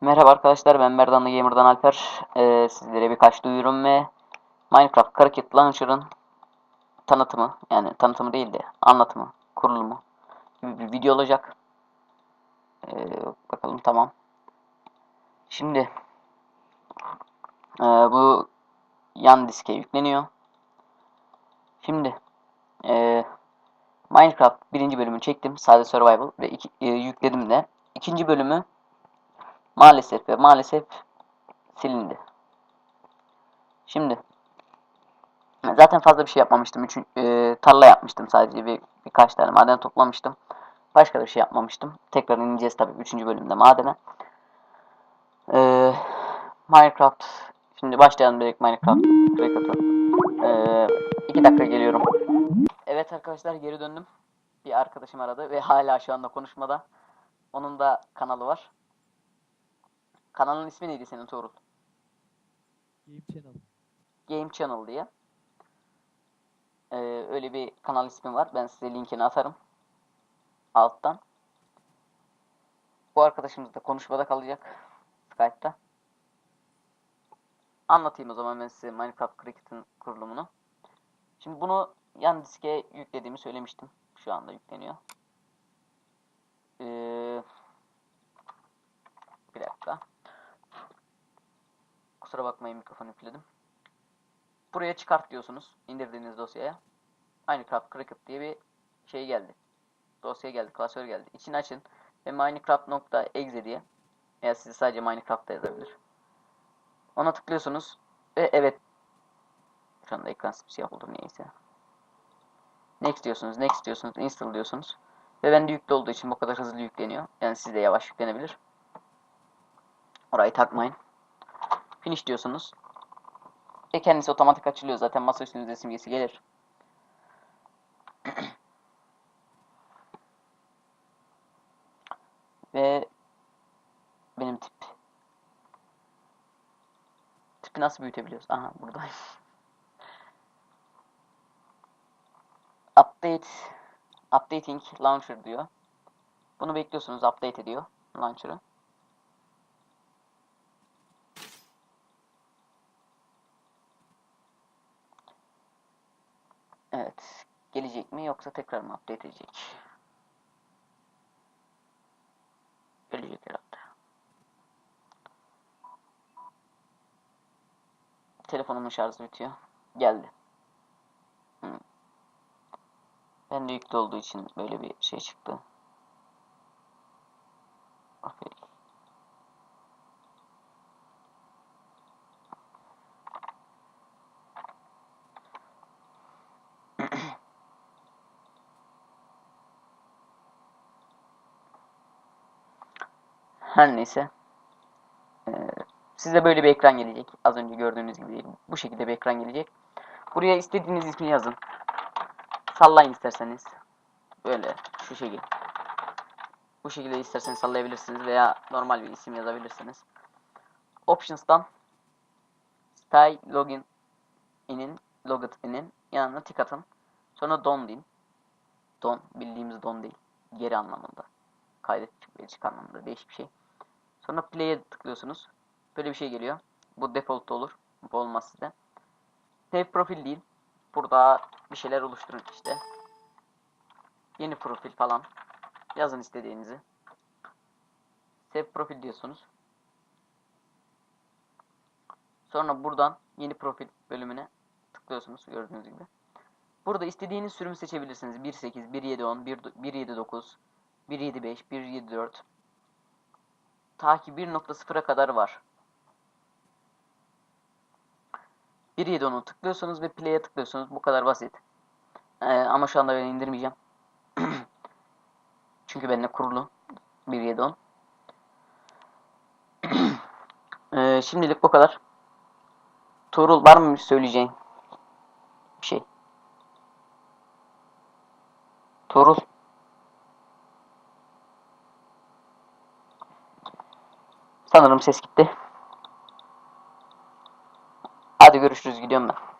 Merhaba arkadaşlar ben Merdanlı Gamer'dan Alper. Ee, sizlere birkaç duyurum ve Minecraft Cricket Launcher'ın tanıtımı yani tanıtımı değil de anlatımı, kurulumu gibi bir video olacak. Ee, bakalım tamam. Şimdi ee, bu yan diske yükleniyor. Şimdi ee, Minecraft birinci bölümünü çektim. Sade Survival ve iki, e, yükledim de. İkinci bölümü maalesef ve maalesef silindi. Şimdi zaten fazla bir şey yapmamıştım. Üçün, e, tarla yapmıştım sadece bir birkaç tane maden toplamıştım. Başka bir şey yapmamıştım. Tekrar ineceğiz tabii 3. bölümde madene. E, Minecraft şimdi başlayalım direkt Minecraft. E, iki dakika geliyorum. Evet arkadaşlar geri döndüm. Bir arkadaşım aradı ve hala şu anda konuşmada. Onun da kanalı var. Kanalın ismi neydi senin Tuğrul? Game Channel. Game Channel diye. Ee, öyle bir kanal ismi var. Ben size linkini atarım. Alttan. Bu arkadaşımız da konuşmada kalacak. Skype'ta. Anlatayım o zaman ben size Minecraft Cricket'ın kurulumunu. Şimdi bunu yan diske yüklediğimi söylemiştim. Şu anda yükleniyor. Ee, bir dakika. Kusura bakmayın mikrofonu üfledim. Buraya çıkart diyorsunuz indirdiğiniz dosyaya. Minecraft Cricket diye bir şey geldi. Dosya geldi, klasör geldi. İçini açın ve minecraft.exe diye veya sizi sadece Minecraft'ta yazabilir. Ona tıklıyorsunuz ve evet şu anda ekran siyah oldu neyse. Next diyorsunuz, next diyorsunuz, install diyorsunuz. Ve bende yüklü olduğu için bu kadar hızlı yükleniyor. Yani sizde yavaş yüklenebilir. Orayı takmayın. Finish diyorsunuz. Ve kendisi otomatik açılıyor. Zaten masa üstünüzde simgesi gelir. Ve benim tip. Tipi nasıl büyütebiliyoruz? Aha buradayım. Update Updating Launcher diyor. Bunu bekliyorsunuz. Update ediyor Launcher'ı. Evet. Gelecek mi yoksa tekrar mı update edecek? Gelecek herhalde. Telefonumun şarjı bitiyor. Geldi. Hmm. Ben de yüklü olduğu için böyle bir şey çıktı. Okay. Her neyse. Ee, size böyle bir ekran gelecek. Az önce gördüğünüz gibi. Bu şekilde bir ekran gelecek. Buraya istediğiniz ismi yazın. Sallayın isterseniz. Böyle şu şekilde. Bu şekilde isterseniz sallayabilirsiniz veya normal bir isim yazabilirsiniz. Options'tan Style Login in'in Logit in'in yanına tik atın. Sonra don deyin. Don bildiğimiz don değil. Geri anlamında. Kaydet ve çık anlamında değişik bir şey. Sonra play'e tıklıyorsunuz. Böyle bir şey geliyor. Bu default olur. Bu olmaz size. Save profil değil. Burada bir şeyler oluşturun işte. Yeni profil falan. Yazın istediğinizi. Save profil diyorsunuz. Sonra buradan yeni profil bölümüne tıklıyorsunuz gördüğünüz gibi. Burada istediğiniz sürümü seçebilirsiniz. 1.8, 1.7.10, 1.7.9, 1.7.5, 1.7.4 ta ki 1.0'a kadar var. 1.7.10'u tıklıyorsunuz ve play'e tıklıyorsunuz. Bu kadar basit. Ee, ama şu anda ben indirmeyeceğim. Çünkü benimle kurulu 1.7.10. ee, şimdilik bu kadar. Tuğrul var mı söyleyeceğin bir şey? Tuğrul. Sanırım ses gitti. Hadi görüşürüz gidiyorum ben.